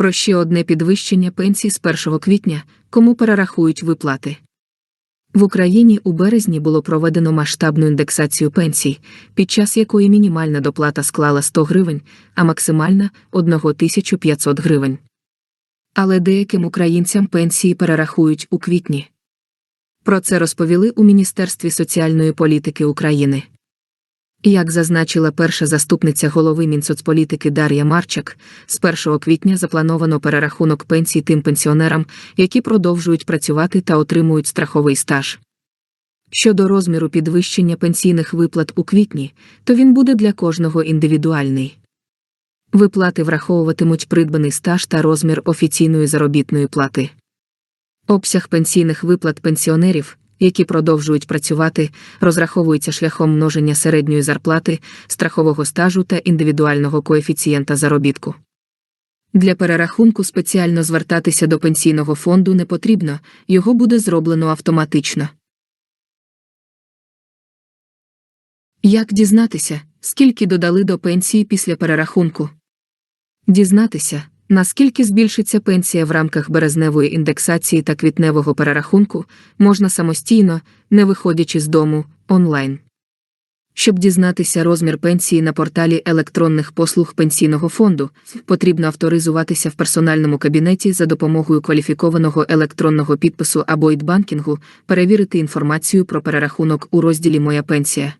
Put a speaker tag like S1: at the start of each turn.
S1: Про ще одне підвищення пенсій з 1 квітня, кому перерахують виплати. В Україні у березні було проведено масштабну індексацію пенсій, під час якої мінімальна доплата склала 100 гривень, а максимальна 1500 гривень. Але деяким українцям пенсії перерахують у квітні. Про це розповіли у Міністерстві соціальної політики України. Як зазначила перша заступниця голови Мінсоцполітики Дар'я Марчак, з 1 квітня заплановано перерахунок пенсій тим пенсіонерам, які продовжують працювати та отримують страховий стаж. Щодо розміру підвищення пенсійних виплат у квітні, то він буде для кожного індивідуальний. Виплати враховуватимуть придбаний стаж та розмір офіційної заробітної плати. Обсяг пенсійних виплат пенсіонерів, які продовжують працювати, розраховується шляхом множення середньої зарплати, страхового стажу та індивідуального коефіцієнта заробітку. Для перерахунку спеціально звертатися до пенсійного фонду не потрібно, його буде зроблено автоматично. Як дізнатися, скільки додали до пенсії після перерахунку? Дізнатися, наскільки збільшиться пенсія в рамках березневої індексації та квітневого перерахунку, можна самостійно, не виходячи з дому, онлайн. Щоб дізнатися розмір пенсії на порталі електронних послуг пенсійного фонду, потрібно авторизуватися в персональному кабінеті за допомогою кваліфікованого електронного підпису або ідбанкінгу, перевірити інформацію про перерахунок у розділі Моя пенсія.